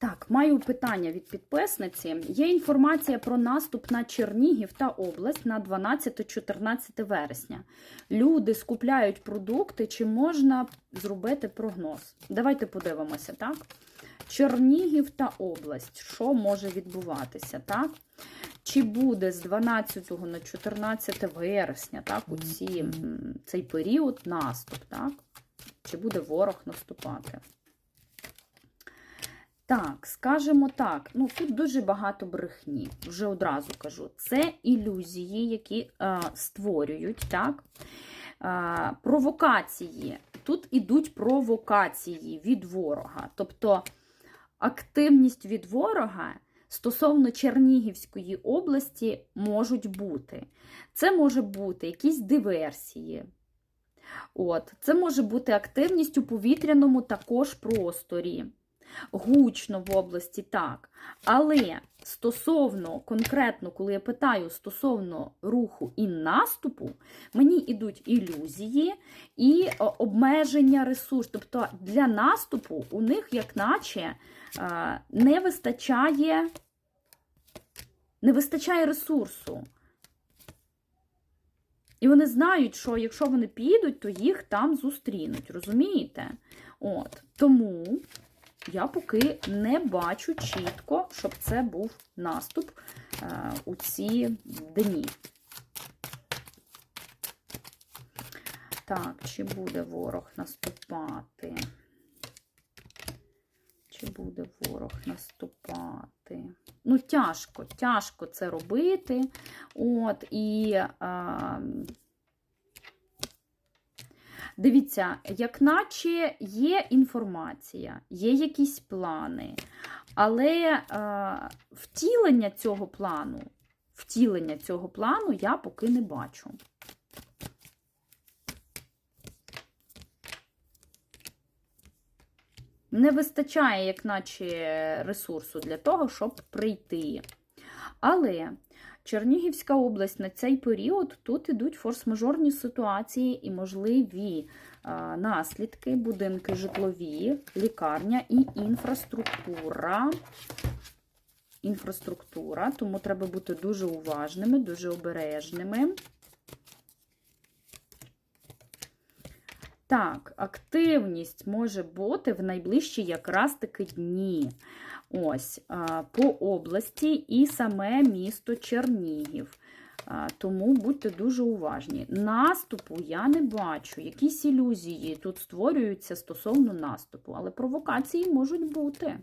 Так, маю питання від підписниці. Є інформація про наступ на Чернігів та область на 12-14 вересня. Люди скупляють продукти, чи можна зробити прогноз? Давайте подивимося, так? Чернігів та область. Що може відбуватися, так? Чи буде з 12 на 14 вересня, так, у ці, цей період наступ, так? Чи буде ворог наступати? Так, скажемо так. Ну, тут дуже багато брехні, вже одразу кажу. Це ілюзії, які е, створюють, так? Е, провокації. Тут ідуть провокації від ворога. Тобто активність від ворога стосовно Чернігівської області можуть бути. Це може бути якісь диверсії. От, Це може бути активність у повітряному також просторі. Гучно в області так. Але стосовно, конкретно, коли я питаю стосовно руху і наступу, мені йдуть ілюзії і е, обмеження ресурсів. Тобто для наступу у них, як наче, е, не вистачає, не вистачає ресурсу. І вони знають, що якщо вони підуть, то їх там зустрінуть. Розумієте? От. Тому я поки не бачу чітко, щоб це був наступ е, у ці дні. Так, чи буде ворог наступати? Чи буде ворог наступати? Ну, тяжко, тяжко це робити. От, і а, дивіться, як наче є інформація, є якісь плани, але а, втілення цього плану, втілення цього плану я поки не бачу. Не вистачає, як наче, ресурсу для того, щоб прийти. Але Чернігівська область на цей період тут ідуть форс-мажорні ситуації і можливі а, наслідки, будинки житлові, лікарня і інфраструктура. Інфраструктура, тому треба бути дуже уважними, дуже обережними. Так, активність може бути в найближчі якраз таки дні. Ось, по області і саме місто Чернігів. Тому будьте дуже уважні. Наступу я не бачу. Якісь ілюзії тут створюються стосовно наступу, але провокації можуть бути.